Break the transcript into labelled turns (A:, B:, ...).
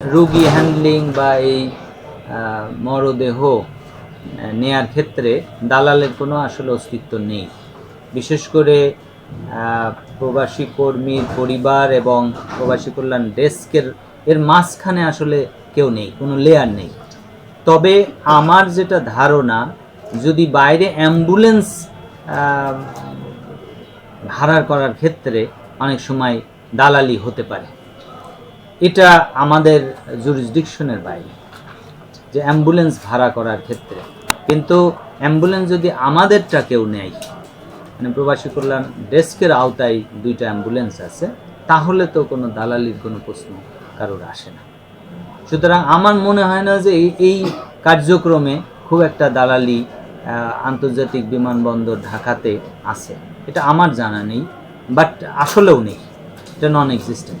A: রোগী হ্যান্ডলিং বা এই মরদেহ নেয়ার ক্ষেত্রে দালালের কোনো আসলে অস্তিত্ব নেই। বিশেষ করে প্রবাসী কর্মীর পরিবার এবং প্রবাসী কল্যাণ ডেস্কের, এর মাঝখানে আসলে কেউ নেই, কোনো লেয়ার নেই। তবে আমার যেটা ধারণা, যদি বাইরে অ্যাম্বুলেন্স ভাড়া করার ক্ষেত্রে অনেক সময় দালালি হতে পারে। এটা আমাদের জুরিসডিকশনের বাইরে, যে অ্যাম্বুলেন্স ভাড়া করার ক্ষেত্রে। কিন্তু অ্যাম্বুলেন্স যদি আমাদেরটা কেউ নেয় মানে প্রবাসী কল্যাণ ডেস্কের আওতায় দুইটা অ্যাম্বুলেন্স আছে, তাহলে তো কোনো দালালির কোনো প্রশ্ন কারোর আসে না। সুতরাং আমার মনে হয় না যে এই- কার্যক্রমে খুব একটা দালালি আন্তর্জাতিক বিমানবন্দর ঢাকাতে আছে। এটা আমার জানা নেই, বাট আসলেও নেই। এটা নন এক্সিস্টেন্ট